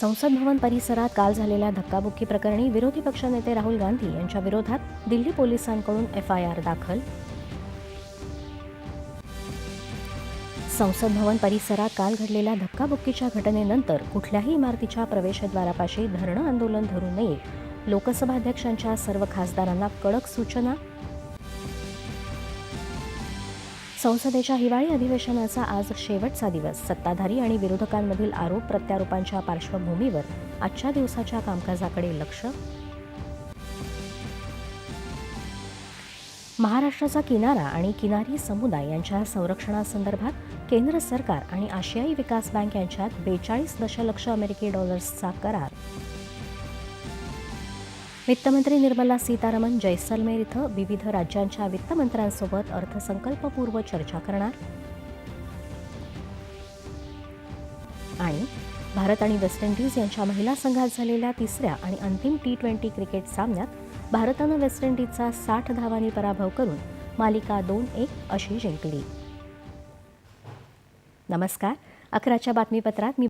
संसद भवन परिसरात काल झालेल्या धक्काबुक्की प्रकरणी विरोधी पक्षनेते राहुल गांधी यांच्या विरोधात दिल्ली पोलिसांकडून एफआयआर दाखल. संसद भवन परिसरात काल घडलेल्या धक्काबुक्कीच्या घटनेनंतर कुठल्याही इमारतीच्या प्रवेशद्वारापाशी धरणं आंदोलन धरू नये. लोकसभा अध्यक्षांच्या सर्व खासदारांना कडक सूचना संसदेच्या हिवाळी अधिवेशनाचा आज शेवटचा दिवस. सत्ताधारी आणि विरोधकांमधील आरोप प्रत्यारोपांच्या पार्श्वभूमीवर आजच्या दिवसाच्या कामकाजाकडे लक्ष. महाराष्ट्राचा किनारा आणि किनारी समुदाय यांच्या संरक्षणासंदर्भात केंद्र सरकार आणि आशियाई विकास बँक यांच्यात बेचाळीस दशलक्ष अमेरिकी डॉलर्सचा करार. वित्तमंत्री निर्मला सीतारामन जैसलमेर इथं विविध राज्यांच्या वित्तमंत्र्यांसोबत अर्थसंकल्पपूर्व चर्चा करणार. आणि भारत आणि वेस्ट इंडिज यांच्या महिला संघात झालेल्या तिसऱ्या आणि अंतिम टी ट्वेंटी क्रिकेट सामन्यात भारतानं वेस्ट इंडिजचा साठ धावांनी पराभव करून मालिका दोन एक अशी जिंकली. नमस्कार. अकराच्या बातमीपत्रात मी